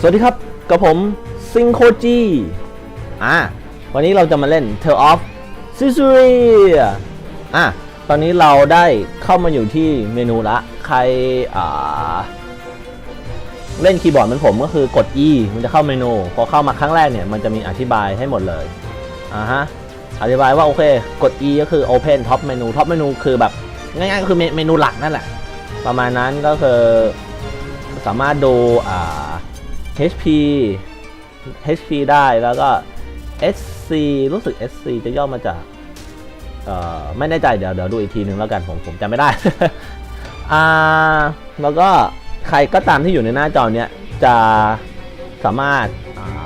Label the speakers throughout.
Speaker 1: สวัสดีครับ กับผมซิงโคจีอะวันนี้เราจะมาเล่น Tale of c i c e r i a อะตอนนี้เราได้เข้ามาอยู่ที่เมนูละ ใครอ่าเล่นคีย์บอร์ดเหมือนผมก็คือกด E มันจะเข้าเมนู พอเข้ามาครั้งแรกเนี่ยมันจะมีอธิบายให้หมดเลยอ่าฮะอธิบายว่าโอเคกด E ก็คือ Open Top Menu Top Menu คือแบบง่ายๆก็คือเมเมนูหลักนั่นแหละ ประมาณนั้นก็คือสามารถดูอ่า HP HP ได้แล้วก็ SC รู้สึก SC จะย่อมาจากเอ่อไม่แน่ใจเดี๋ยวเดี๋ยวดูอีกทีนึงแล้วกันผมผมจำไม่ได้ อ่า แล้วก็ใครก็ตามที่อยู่ในหน้าจอเนี้ยจะสามารถ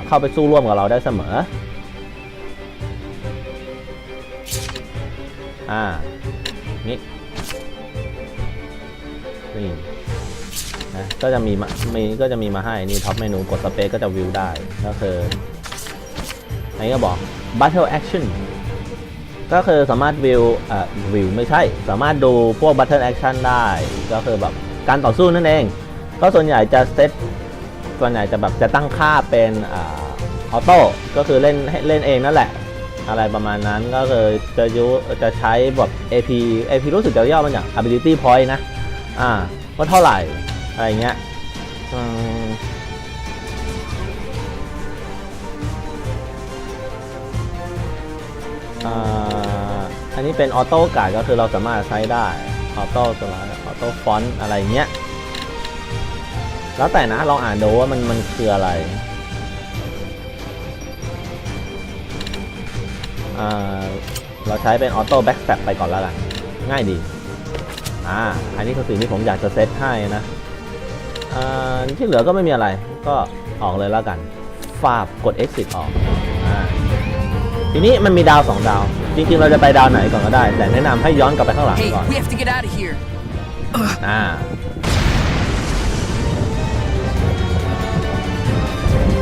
Speaker 1: เข้าไปสู้ร่วมกับเราได้เสมอ อ่า นี่ นี่ นะก็จะมีมามีก็จะมีมาให้นี่ท็อปเมนูกดสเปซก็จะวิวได้ก็คืออันนี้ก็บอก Battle Action ก็คือสามารถวิวอ่าวิวไม่ใช่ สามารถดูพวก Battle Action ได้ ก็คือแบบการต่อสู้นั่นเอง ก็ส่วนใหญ่จะเซตส่วนใหญ่จะแบบจะตั้งค่าเป็นอ่าออโต้ก็คือเล่นเล่นเองนั่นแหละ อะไรประมาณนั้นก็คือจะยุจะใช้แบบ AP AP รู้สึกจะย่อมาจาก ability point นะ อ่าว่าเท่าไหร่ อะไรเงี้ยอ่าอันนี้เป็นออโต้การ์ดก็คือเราสามารถใช้ได้ ออโต้สไลด์ออโต้ฟอนต์อะไรเงี้ย แล้วแต่นะลองอ่านดูว่ามันมันคืออะไรอ่าเราใช้เป็นออโต้แบ็กแ p ไปก่อนแล้วกันง่ายดี อ่า อันนี้คือสิ่งที่ผมอยากจะเซตให้นะ ที่เหลือก็ไม่มีอะไร ก็ออกเลยแล้วกันฝากกด exit ออกอ่าทีนี้มันมีดาว2ดาว จริงๆ เราจะไปดาวไหนก่อนก็ได้ แต่แนะนำให้ย้อนกลับไปข้างหลัง
Speaker 2: Hey,
Speaker 1: ก่อน
Speaker 2: we have to get out of here.
Speaker 1: อ่า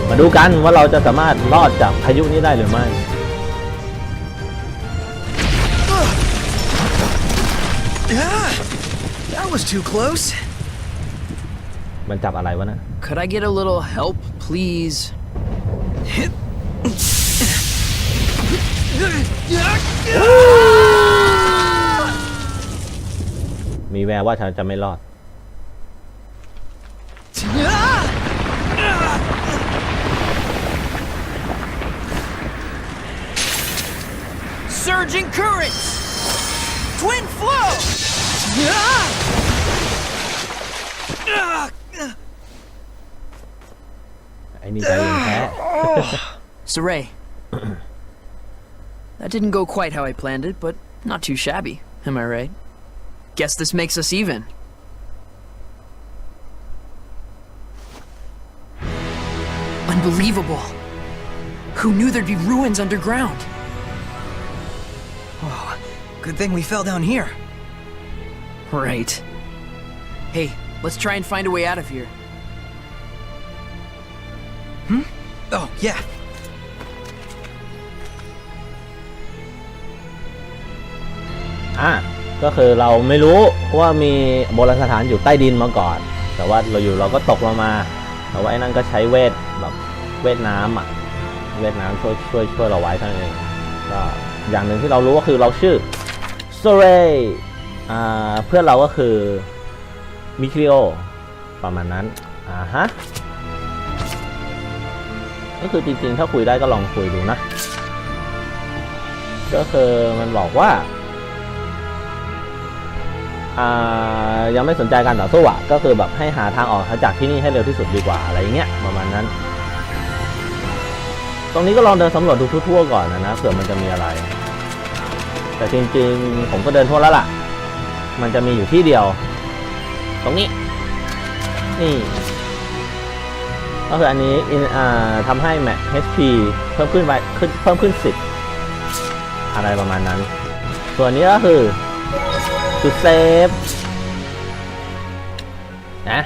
Speaker 1: มาดูกันว่าเราจะสามารถรอดจากพายุนี้ได้หรือไม่
Speaker 3: Ah, that was too close.
Speaker 1: มันจับอะไรวะนะ
Speaker 2: Could I get a little help, please?
Speaker 1: มีแววว่าฉันจะไม่รอด
Speaker 2: Surging currents! Twin flow!
Speaker 1: ไอ้นี่ใจเย็นแท้
Speaker 2: Saray. that didn't go quite how I planned it, but not too shabby. Am I right? Guess this makes us even. Unbelievable. Who knew there'd be ruins underground?
Speaker 3: Oh, good thing we fell down here.
Speaker 2: Right. Hey, let's try and find a way out of here.
Speaker 3: Yeah.
Speaker 1: อะก็คือเราไม่รู้ว่ามีโบราณสถานอยู่ใต้ดินมาก่อน แต่ว่าเราอยู่เราก็ตกลงมา แต่ว่าไอ้นั่นก็ใช้เวทแบบเวทน้ำอะ เวทน้ำช่วยช่วยช่วยเราไว้เท่านั้นเองก็อย่างหนึ่งที่เรารู้ก็คือเราชื่อโซเรอ่าเพื่อนเราก็คือมิคิโอประมาณนั้น อ่าฮะ ก็คือจริงๆ ถ้าคุยได้ก็ลองคุยดูนะ ก็คือมันบอกว่าอ่ายังไม่สนใจการต่อสู้อะก็คือแบบให้หาทางออกจากที่นี่ให้เร็วที่สุดดีกว่าอะไรเงี้ยประมาณนั้น ตรงนี้ก็ลองเดินสำรวจดูทั่วๆก่อนนะนะเผื่อมันจะมีอะไร แต่จริงๆ ผมก็เดินทั่วแล้วล่ะ มันจะมีอยู่ที่เดียว ตรงนี้ นี่ ก็คืออันนี้ทำให้แม HP เพิ่มขึ้นไปขึ้นเพิ่มขึ้น 10 อะไรประมาณนั้น ส่วนนี้ก็คือจุดเซฟนะ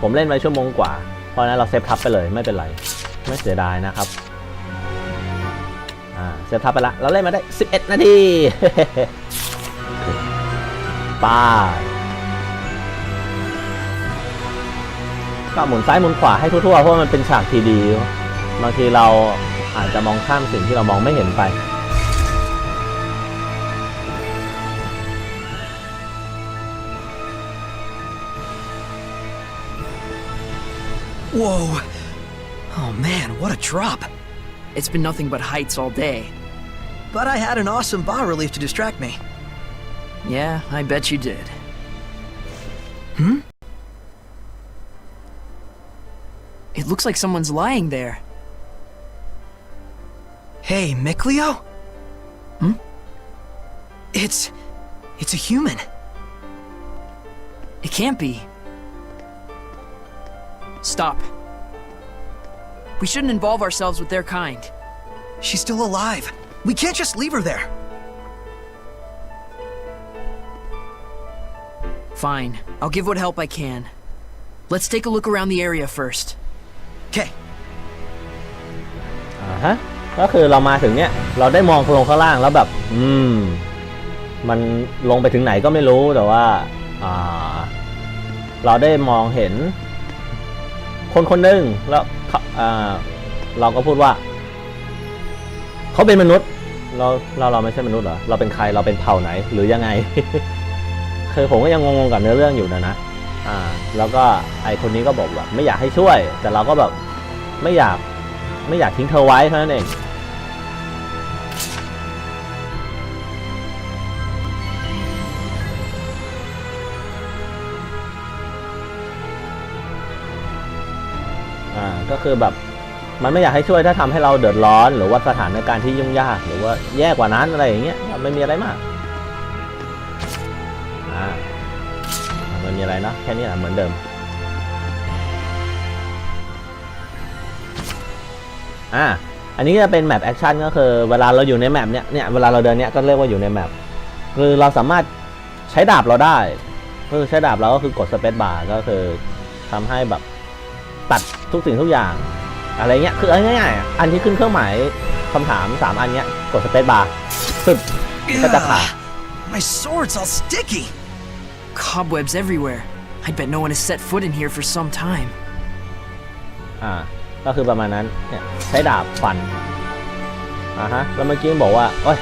Speaker 1: ผมเล่นไปชั่วโมงกว่า เพราะฉะนั้นเราเซฟทับไปเลยไม่เป็นไร ไม่เสียดายนะครับอ่าเซฟทับไปละเราเล่นมาได้ 11 นาทีป้า ก็หมุนซ้ายหมุนขวาให้ทั่วๆ เพราะว่ามันเป็นฉากทีดี บางทีเราอาจจะมองข้ามสิ่งที่เรามองไม่เห็นไป
Speaker 3: Whoa. Oh man, what a drop.
Speaker 2: It's been nothing but heights all day.
Speaker 3: But I had an awesome bas relief to distract me.
Speaker 2: Yeah, I bet you did. It looks like someone's lying there.
Speaker 3: Hey, Mikleo?
Speaker 2: Hmm?
Speaker 3: It's. it's a human.
Speaker 2: It can't be. Stop. We shouldn't involve ourselves with their kind.
Speaker 3: She's still alive. We can't just leave her there.
Speaker 2: Fine, I'll give what help I can. Let's take a look around the area first.
Speaker 3: Okay,
Speaker 1: อ่าฮะ ก็คือเรามาถึงเนี่ย เราได้มองลงข้างล่างแล้วแบบ อืม มันลงไปถึงไหนก็ไม่รู้แต่ว่า อ่า เราได้มองเห็น คนคนหนึ่งแล้วเขาอ่า เราก็พูดว่า เขาเป็นมนุษย์ เราเราเราไม่ใช่มนุษย์เหรอ เราเป็นใครเราเป็นเผ่าไหนหรือยังไง คือผมก็ยังงงๆกับเนื้อเรื่องอยู่นะนะ อ่า แล้วก็ไอคนนี้ก็บอกแบบไม่อยากให้ช่วย แต่เราก็แบบไม่อยากไม่อยากทิ้งเธอไว้เท่านั้นเองอ่าก็คือแบบมันไม่อยากให้ช่วยถ้าทำให้เราเดือดร้อน หรือว่าสถานการณ์ที่ยุ่งยาก หรือว่าแย่กว่านั้นอะไรอย่างเงี้ยไม่มีอะไรมาก มีอะไรเนอะแค่นี้แหละเหมือนเดิมอ่าอันนี้จะเป็นแมปแอคชั่นก็คือเวลาเราอยู่ในแมปเนี้ยเนี่ยเวลาเราเดินเนี้ยก็เรียกว่าอยู่ในแมปคือเราสามารถใช้ดาบเราได้คือใช้ดาบเราก็คือกดสเปซบาร์ก็คือทำให้แบบตัดทุกสิ่งทุกอย่าง อะไรเงี้ยคือเอาง่ายๆอันที่ขึ้นเครื่องหมายคำถาม 3 อันเนี้ยกดสเปซบาร์สึบก็จะขาด
Speaker 3: my sword's all sticky.
Speaker 2: Cobwebs everywhere. I bet no one has set foot in here for some time.
Speaker 1: อ่า ก็คือประมาณนั้น เนี่ยใช้ดาบฟัน อ่าฮะ แล้วเมื่อกี้บอกว่า โอ้ย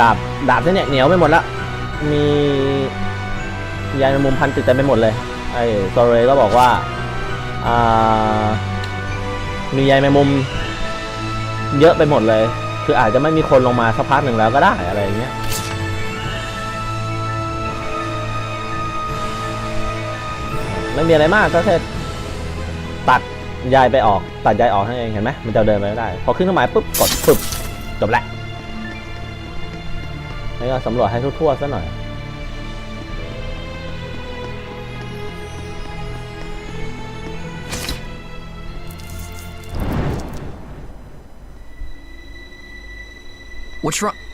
Speaker 1: ดาบ ดาบเนี่ยเหนียวไปหมดละ มียายแมงมุมพันติดเต็มไปหมดเลย ไอ้โซเรก็บอกว่า อ่า มียายแมงมุม เยอะไปหมดเลย คืออาจจะไม่มีคนลงมาสักพักหนึ่งแล้วก็ได้อะไรอย่างเงี้ย ไม่มีอะไรมากก็แค่ตัดยายไปออกตัดยายออกนั่นเองเห็นไหมมันจะเดินไปไม่ได้ พอขึ้นเครื่องหมายปุ๊บกดปุ๊บจบละแล้วก็สำรวจให้ทั่วๆซะหน่อย
Speaker 2: What's wrong?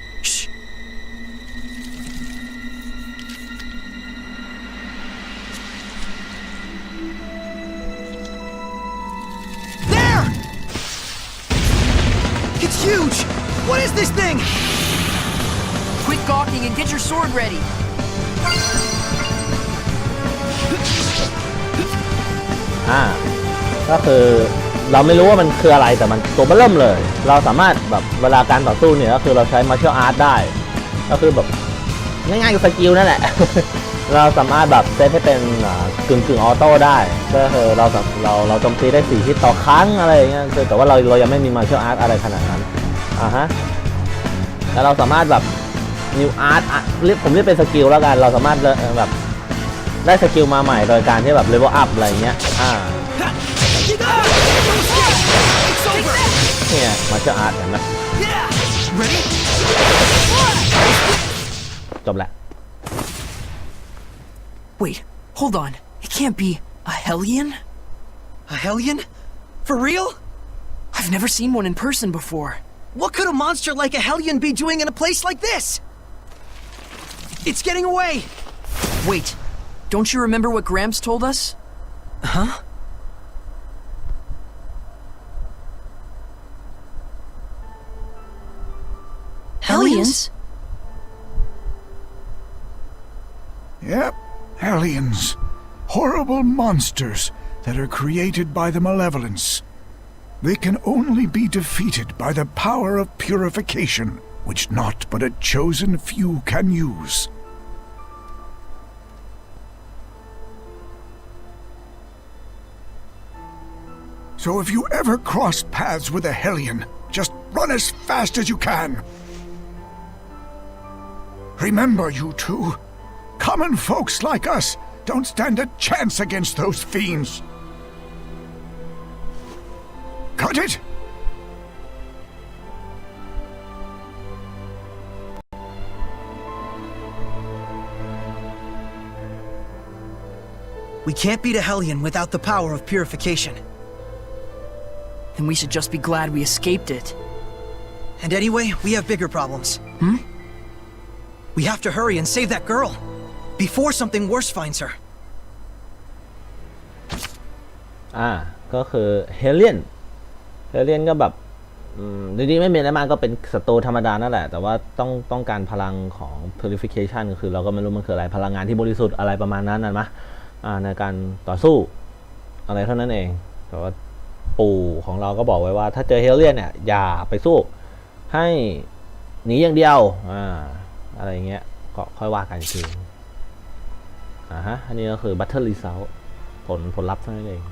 Speaker 2: Sword ready.
Speaker 1: อ่า ก็คือเราไม่รู้ว่ามันคืออะไรแต่มันตัวเบอเริ่มเลย เราสามารถแบบเวลาการต่อสู้เนี่ยก็คือเราใช้ martial art ได้ ก็คือแบบง่ายๆกับสกิลนั่นแหละ เราสามารถแบบเซตให้เป็นกึ่งกึ่งออโต้ได้ ก็คือเราเราเราโจมตีได้สี่ฮิตต่อครั้งอะไรอย่างเงี้ยคือแต่ว่าเราเรายังไม่มี martial art อะไรขนาดนั้น อ่าฮะ แล้วเราสามารถแบบ new art อะเรียกผมเรียกเป็นสกิลแล้วกัน เราสามารถเอ่อแบบได้สกิลมาใหม่โดยการที่แบบ level up อะไรอย่างเงี้ย อ่า
Speaker 3: It's over!
Speaker 1: เนี่ยมาเชออาร์ตเห็นไหม
Speaker 3: Yeah! Ready?
Speaker 1: จบแล้ว
Speaker 2: Wait, hold on. It can't be a Hellion?
Speaker 3: A Hellion? For real?
Speaker 2: I've never seen one in person before.
Speaker 3: What could a monster like a Hellion be doing in a place like this? It's getting away!
Speaker 2: Wait, don't you remember what Gramps told us?
Speaker 3: Huh?
Speaker 2: Hellions?
Speaker 4: Yep, aliens. Horrible monsters. that are created by the malevolence. They can only be defeated by the power of purification, which not but a chosen few can use. So if you ever cross paths with a Hellion, just run as fast as you can. Remember, you two, common folks like us don't stand a chance against those fiends. Cut it?
Speaker 3: We can't beat a Hellion without the power of purification.
Speaker 2: Then we should just be glad we escaped it.
Speaker 3: And anyway, we have bigger problems. Hmm? We have to hurry and save that girl before something worse finds her.
Speaker 1: อ่า ก็คือเฮเลียน เฮเลียนก็แบบอืมจริงๆไม่มีอะไรมากก็เป็นศัตรูธรรมดานั่นแหละ แต่ว่าต้องต้องการพลังของ purification คือเราก็ไม่รู้มันคืออะไร พลังงานที่บริสุทธิ์อะไรประมาณนั้นนะมะอ่าในการต่อสู้อะไรเท่านั้นเอง แต่ว่า ปู่ของเราก็บอกไว้ว่า ถ้าเจอเฮเลียนเนี่ยอย่าไปสู้ ให้หนีอย่างเดียวอ่าอะไรเงี้ยก็ค่อยว่ากันทีอ่าฮะอันนี้ก็คือ battle result ผลผลลัพธ์เท่านั้นเอง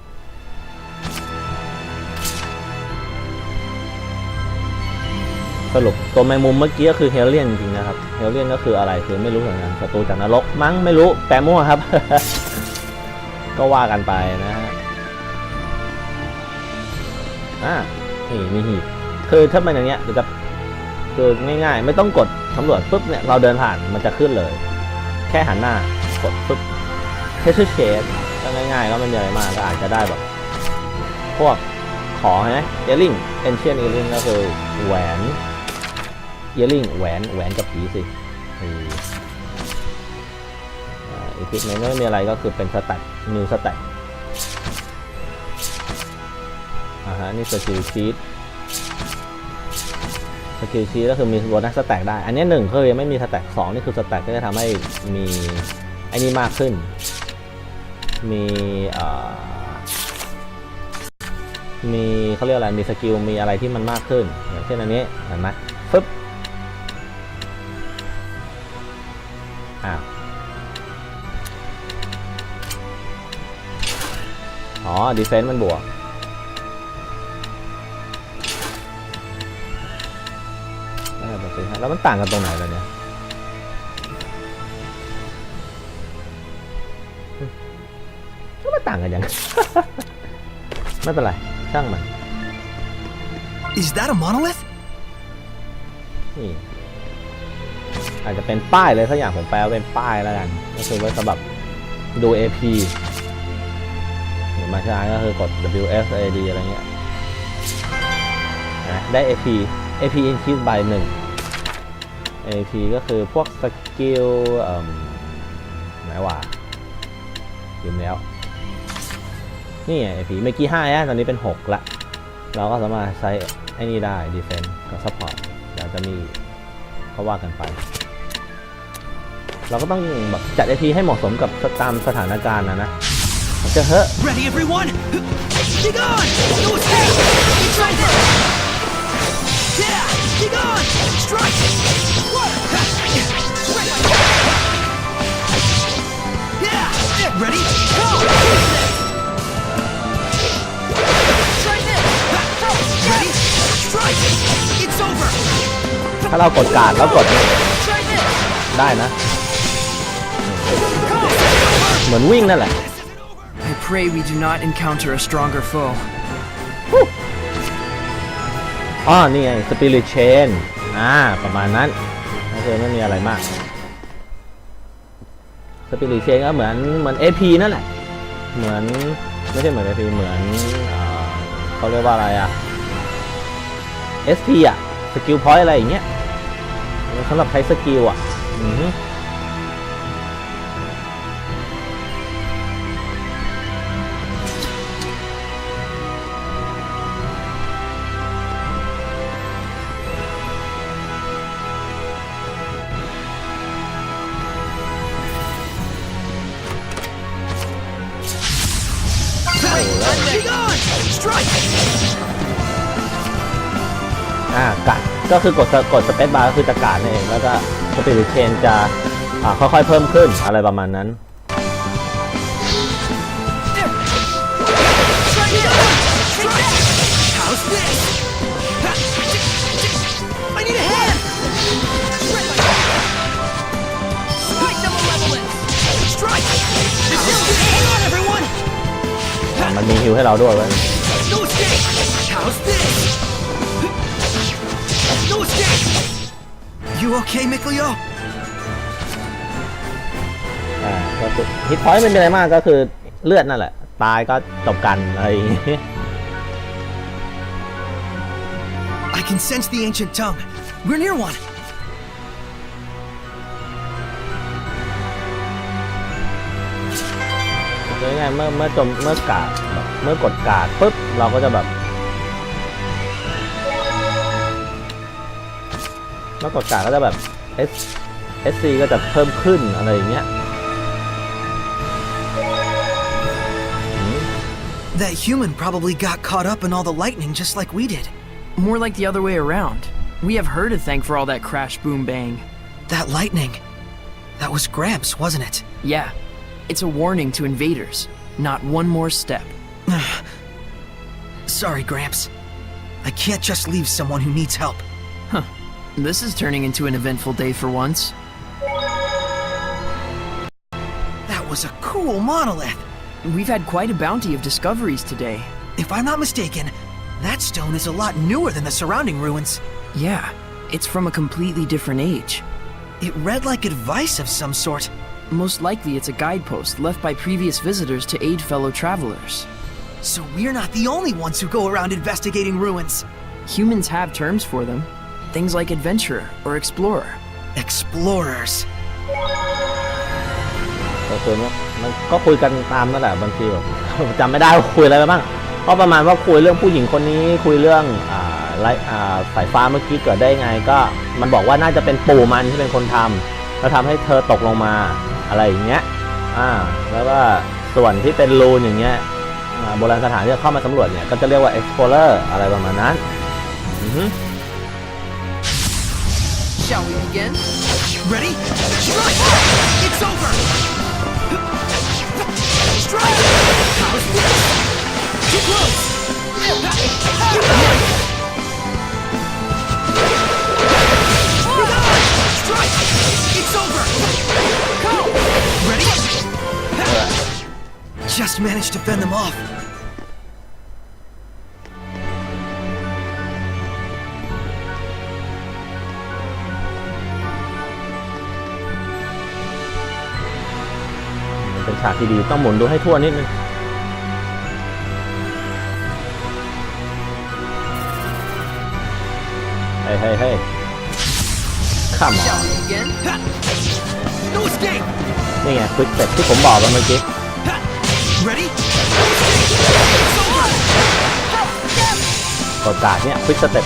Speaker 1: สรุปตัวแมงมุมเมื่อกี้ก็คือเฮเลียนจริงนะครับ เฮเลียนก็คืออะไรคือไม่รู้เหมือนกันศัตรูจากนรกมั้งไม่รู้แปลมั่วครับ ก็ว่ากันไปนะฮะ อ่านี่มีหีบคือถ้าเป็นอย่างเงี้ยจะคือง่ายๆ ไม่ต้องกดสำรวจปุ๊บเนี่ยเราเดินผ่านมันจะขึ้นเลย แค่หันหน้ากดปุ๊บเทสเชดก็ง่ายๆก็ไม่มีอะไรมากก็อาจจะได้แบบ พวกของใช่ไหมเอลิงเอนเชียนเอลิงก็คือแหวนเอลิงแหวนแหวนกับผีสิอีพิกเมนไม่มีอะไรก็คือเป็นสแต็กนิวสแต็ก อ่าฮะนี่สกิลชีตสกิลชีตก็คือมีโบนัสสแต็กได้ อันนี้หนึ่งคือยังไม่มีสแต็กสองนี่คือสแต็กก็จะทำให้มีไอ้นี่มากขึ้น มีเอ่อมีเขาเรียกอะไร มีสกิล มีอะไรที่มันมากขึ้น อย่างเช่นอันนี้เห็นไหมฟึบอ้าว อ๋อ ดีเฟนซ์มันบวก แล้วแบบนี้ฮะแล้วมันต่างกันตรงไหนล่ะเนี่ยก็มันต่างกันยัง ไม่เป็นไร ช่างมัน
Speaker 3: Is that a monolith?
Speaker 1: นี่อาจจะเป็นป้ายเลยสักอย่างผมแปลว่าเป็นป้ายแล้วกัน ก็คือไว้สำหรับดู AP หรือมาใช้ก็คือกด WSAD อะไรเงี้ยนะได้ AP AP increase by 1 AP ก็คือพวกสกิลไหนวะลืมแล้ว นี่ไง AP เมื่อกี้5นะตอนนี้เป็น 6 ละ เราก็สามารถใช้ไอ้นี่ได้ defense กับ support เดี๋ยวจะมีก็ว่ากันไป เราก็ต้องแบบจัด AP ให้เหมาะสมกับตามสถานการณ์นะนะจะเฮ้อ
Speaker 3: Ready, everyone? Dig on! No escape! It's over! Yeah! Dig on! Strike! Yeah! Ready? Go! Strike it! Ready? Strike! It's over!
Speaker 1: ถ้าเรากดการดแล้วกดเนี่ย
Speaker 3: Strike it!
Speaker 1: ได้นะ เหมือนวิ่งนั่นแหละ
Speaker 2: I pray we do not encounter a stronger foe.
Speaker 1: อ๋อนี่ไง Spirit Chain อ่าประมาณนั้นก็คือไม่มีอะไรมาก Spirit Chain ก็เหมือนเหมือน AP นั่นแหละ เหมือนไม่ใช่เหมือน AP เหมือนเอเขาเรียกว่าอะไรอะ SP อะสกิลพอยต์อะไรอย่างเงี้ยสำหรับใช้สกิลอะอือ ก็คือกดกดสเปซบาร์ก็คือจะกาดนั่นเองแล้วก็สปิริตเชนจะค่อยๆเพิ่มขึ้นอะไรประมาณนั้นมันมีฮิวให้เราด้วยเว้ย
Speaker 3: You okay, Mikleo?
Speaker 1: อ่าก็คือฮิตพอยต์ไม่เป็นไรมากก็คือเลือดนั่นแหละ ตายก็จบกันอะไรอย่างงี้
Speaker 3: I can sense the ancient tongue. We're near one.
Speaker 1: คือง่ายๆเมื่อเมื่อจมเมื่อกาดแบบเมื่อกดกาดปุ๊บเราก็จะแบบ เมื่อกดกาดก็จะแบบ S SC ก็จะเพิ่มขึ้นอะไรอย่างเงี้ย
Speaker 3: That human probably got caught up in all the lightning just like we did.
Speaker 2: More like the other way around. We have her to thank for all that crash boom bang.
Speaker 3: That lightning. That was Gramps, wasn't it?
Speaker 2: Yeah, it's a warning to invaders. Not one more step.
Speaker 3: Sorry, Gramps. I can't just leave someone who needs help.
Speaker 2: This is turning into an eventful day for once.
Speaker 3: That was a cool monolith.
Speaker 2: We've had quite a bounty of discoveries today.
Speaker 3: If I'm not mistaken, that stone is a lot newer than the surrounding ruins.
Speaker 2: Yeah, it's from a completely different age.
Speaker 3: It read like advice of some sort.
Speaker 2: Most likely, it's a guidepost left by previous visitors to aid fellow travelers.
Speaker 3: So we're not the only ones who go around investigating ruins.
Speaker 2: Humans have terms for them things like adventurer or explorer.
Speaker 3: Explorers.
Speaker 1: ก็คือมันมันก็คุยกันตามนั่นแหละบางทีแบบ จำไม่ได้ว่าคุยอะไรไปบ้างก็ประมาณว่าคุยเรื่องผู้หญิงคนนี้คุยเรื่องอ่าไลอ่าสายฟ้าเมื่อกี้เกิดได้ไงก็ มันบอกว่าน่าจะเป็นปู่มันที่เป็นคนทำแล้วทำให้เธอตกลงมาอะไรอย่างเงี้ยอ่าแล้วก็ส่วนที่เป็นรูนอย่างเงี้ยอ่าโบราณสถานที่เข้ามาสำรวจเนี่ยก็จะเรียกว่า explorer อะไรประมาณนั้นอือฮึ
Speaker 2: Shall we begin?
Speaker 3: Ready? Strike! It's over! Strike! How's this? Too close! Strike! It's over! Go! Ready? Just managed to fend them off.
Speaker 1: ฉากที่ดีต้องหมุนดูให้ทั่วนิดนึงเฮ้ยเฮ้ยเฮ้ยข้าหมอนี่ไงควิกเซ็ตที่ผมบอกไปเมื่อกี้
Speaker 3: Ready?
Speaker 1: กดกาดเนี่ยควิกสเต็ป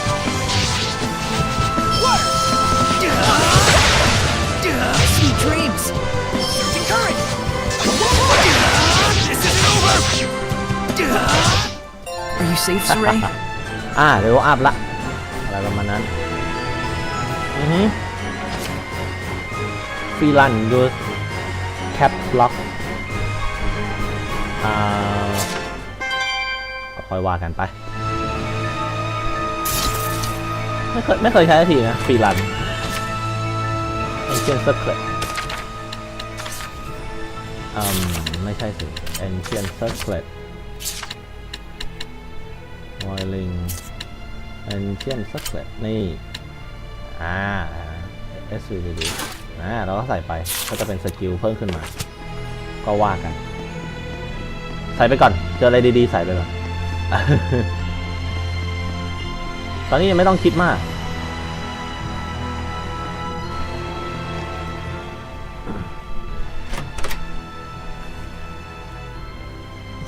Speaker 2: safe, Saray?
Speaker 1: อ่าเร็วอัพละ อะไรประมาณนั้น อือฮึฟรีลันยูแคปล็อก อ่า ก็ค่อยว่ากันไป ไม่เคยไม่เคยใช้สักทีนะฟรีลันเอเชียนเซอร์เคิลอืม ไม่ใช่สิเอ เชียนเอร์เคิลวอยลิง Ancient Secret นี่ อ่า S V D อ่าเราก็ใส่ไป ก็จะเป็นสกิลเพิ่มขึ้นมา ก็ว่ากัน ใส่ไปก่อน เจออะไรดีๆ ใส่ไปก่อน ตอนนี้ยังไม่ต้องคิดมาก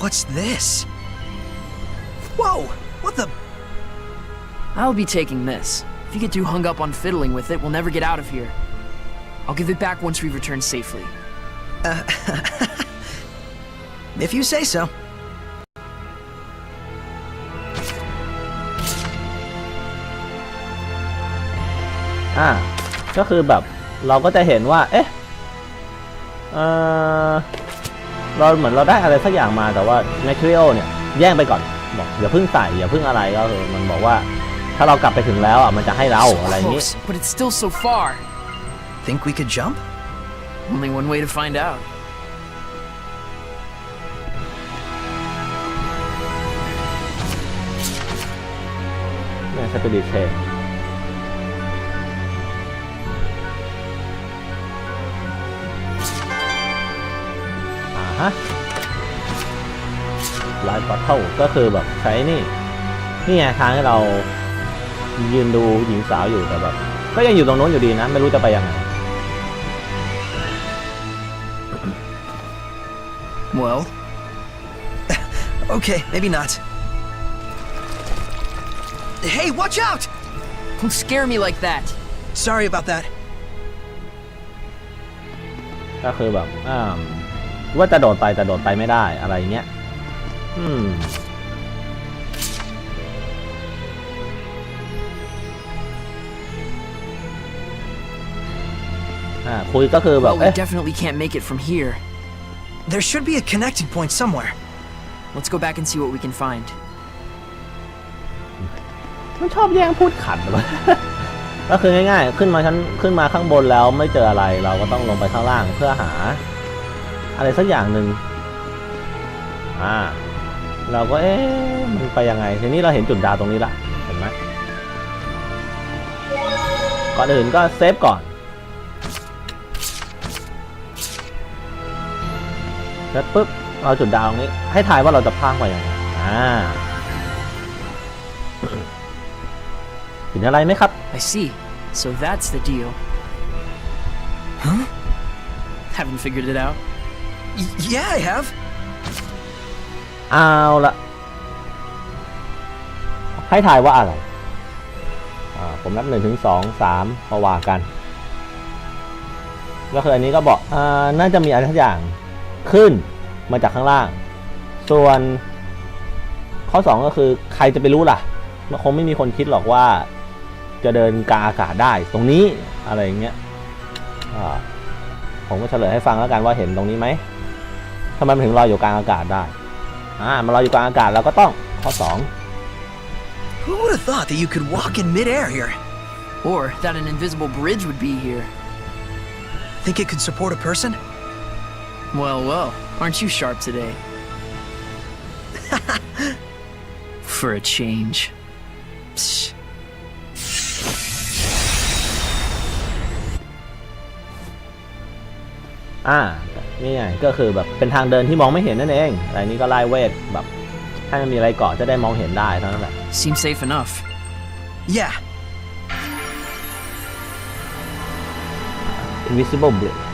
Speaker 3: What's this?
Speaker 2: I'll be taking this. If you get too hung up on fiddling with it, we'll never get out of here. I'll give it back once we return safely.
Speaker 3: Uh, if you say so.
Speaker 1: Ah, ก็คือแบบเราก็จะเห็นว่า เอ๊ะเออเราเหมือนเราได้อะไรสักอย่างมาแต่ว่าแมคคิโอเนี่ยแย่งไปก่อนบอกอย่าเพิ่งใส่อย่าเพิ่งอะไรก็คือมันบอกว่า ถ้าเรากลับไปถึงแล้วอะมันจะให้เรา
Speaker 2: So
Speaker 1: อะไรอย่างนี้
Speaker 2: close, but it's still so far.
Speaker 3: Think we could jump?
Speaker 2: Only one way to find out.
Speaker 1: เนี่ยสปิริตเชนอ่าฮะไลฟ์พอร์ทัลก็คือแบบใช้นี่ นี่ไงทางให้เรา ยืนดูหญิงสาวอยู่แต่แบบก็ยังอยู่ตรงโน้นอยู่ดีนะ ไม่รู้จะไปยังไง
Speaker 2: Well,
Speaker 3: Okay, maybe not. Hey, watch out!
Speaker 2: don't scare me like that.
Speaker 3: Sorry about that.
Speaker 1: ก็คือแบบอ่าว่าจะโดดไปแต่โดดไปไม่ได้อะไรเงี้ย อืม อ่าคุยก็คือแบบ
Speaker 2: Well, we
Speaker 1: เอ๊ะ
Speaker 2: definitely can't make it from here.
Speaker 3: There should be a connecting point somewhere.
Speaker 2: Let's go back and see what we can find.
Speaker 1: ไม่ชอบแย่งพูดขัดเลยก็คือง่ายๆ ขึ้นมาชั้นขึ้นมาข้างบนแล้วไม่เจออะไรเราก็ต้องลงไปข้างล่างเพื่อหา อะไรสักอย่างหนึ่งอ่า เราก็เอ๊ะมันไปยังไงทีนี้เราเห็นจุดดาวตรงนี้ละเห็นไหมก่อนอื่นก็เซฟก่อน เสร็จปุ๊บเอาจุดดาวตรงนี้ ให้ทายว่าเราจะพากไปยังไงอ่าเห็นอะไรไหมครับ
Speaker 2: I see. So that's the deal.
Speaker 3: Huh?
Speaker 2: Haven't figured it out.
Speaker 3: Y- yeah, I have.
Speaker 1: เอาละให้ทายว่าอะไรอ่าผมนับหนึ่งถึงสองสามก็ว่ากันก็คืออันนี้ก็บอกอ่าน่าจะมีอะไรทักอย่าง ขึ้นมาจากข้างล่าง ส่วนข้อ 2 ก็คือใครจะไปรู้ล่ะมันคงไม่มีคนคิดหรอกว่าจะเดินกลางอากาศได้ ตรงนี้อะไรอย่างเงี้ยผมก็เฉลยให้ฟังแล้วกันว่าเห็นตรงนี้ไหมทำไมมันถึงลอยอยู่กลางอากาศได้อ่ามันลอยอยู่กลางอากาศเราก็ต้องข้อ 2
Speaker 3: Who would have thought that you could walk in midair here?
Speaker 2: Or that an invisible bridge would be here.
Speaker 3: Think it could support a person?
Speaker 2: Well, well, aren't you sharp today? For a change.
Speaker 3: Psh.
Speaker 1: 2อ่านี่ไงก็คือแบบเป็นทางเดินที่มองไม่เห็นนั่นเองแต่อันนี้ก็ไล่เวทแบบให้มันมีอะไรเกาะจะได้มองเห็นได้เท่านั้นแหละ
Speaker 2: Seems safe enough.
Speaker 3: Yeah.
Speaker 1: invisible bridge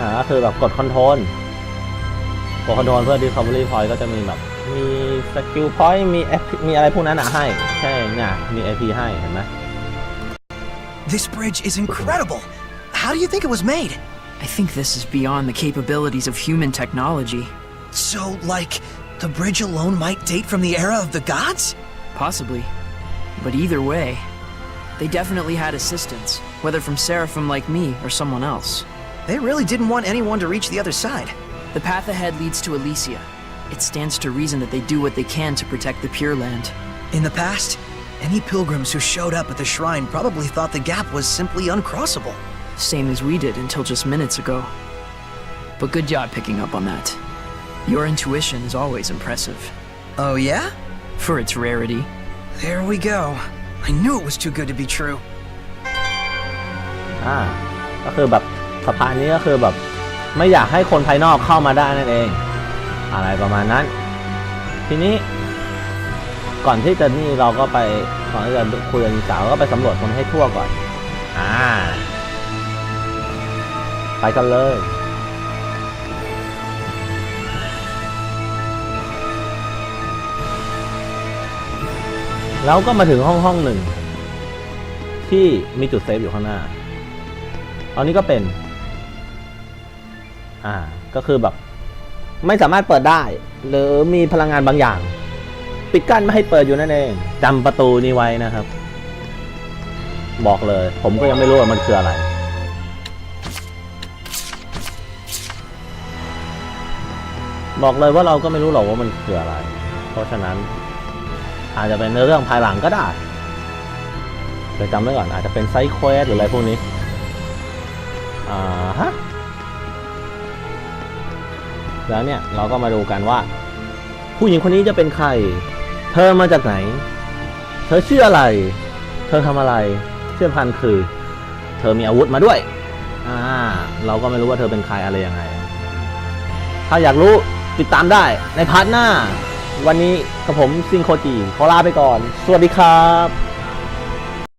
Speaker 1: อ่าก็คือแบบกดคอนโทรลกดคอนโทรลเพื่อ discovery point ก็จะมีแบบ มีสกิลพอยต์มี F มีอะไรพวกนั้นอะให้ใช่เนี่ยมี IP ให้เห็นไหม
Speaker 3: This bridge is incredible. How do you think it was made?
Speaker 2: I think this is beyond the capabilities of human technology.
Speaker 3: So, like, the bridge alone might date from the era of the gods?
Speaker 2: Possibly. But either way, they definitely had assistance, whether from Seraphim like me or someone else.
Speaker 3: They really didn't want anyone to reach the other side.
Speaker 2: The path ahead leads to Elysia. It stands to reason that they do what they can to protect the Pure Land.
Speaker 3: In the past, any pilgrims who showed up at the shrine probably thought the gap was simply uncrossable.
Speaker 2: Same as we did until just minutes ago. But good job picking up on that. Your intuition is always impressive,
Speaker 3: Oh, yeah?
Speaker 2: for its rarity.
Speaker 3: There we go. I knew it was too good to be true.
Speaker 1: อ่า ก็คือแบบ สะพานนี้ก็คือแบบไม่อยากให้คนภายนอกเข้ามาได้นั่นเอง อะไรประมาณนั้น ทีนี้ ก่อนที่จะนี่เราก็ไปก่อนที่จะคุยกับนิสาวก็ไปสำรวจคนให้ทั่วก่อน อ่า ไปกันเลยแล้วก็มาถึงห้องห้องหนึ่ง ที่มีจุดเซฟอยู่ข้างหน้าอันนี้ก็เป็น อ่า ก็คือแบบ ไม่สามารถเปิดได้ หรือมีพลังงานบางอย่าง ปิดกั้นไม่ให้เปิดอยู่นั่นเองจำประตูนี้ไว้นะครับ บอกเลย ผมก็ยังไม่รู้ว่ามันคืออะไรบอกเลยว่าเราก็ไม่รู้หรอกว่ามันคืออะไร เพราะฉะนั้น อาจจะเป็นเรื่องภายหลังก็ได้เดี๋ยวจำไว้ก่อนอาจจะเป็นไซส์เควสหรืออะไรพวกนี้ อ่าฮะ แล้วเนี่ยเราก็มาดูกันว่า ผู้หญิงคนนี้จะเป็นใคร เธอมาจากไหน เธอชื่ออะไร เธอทำอะไรเชื่อพันคือ เธอมีอาวุธมาด้วย อ่า เราก็ไม่รู้ว่าเธอเป็นใครอะไรยังไง ถ้าอยากรู้ติดตามได้ในพาร์ทหน้า วันนี้กับผมซิงโคจีขอลาไปก่อน สวัสดีครับ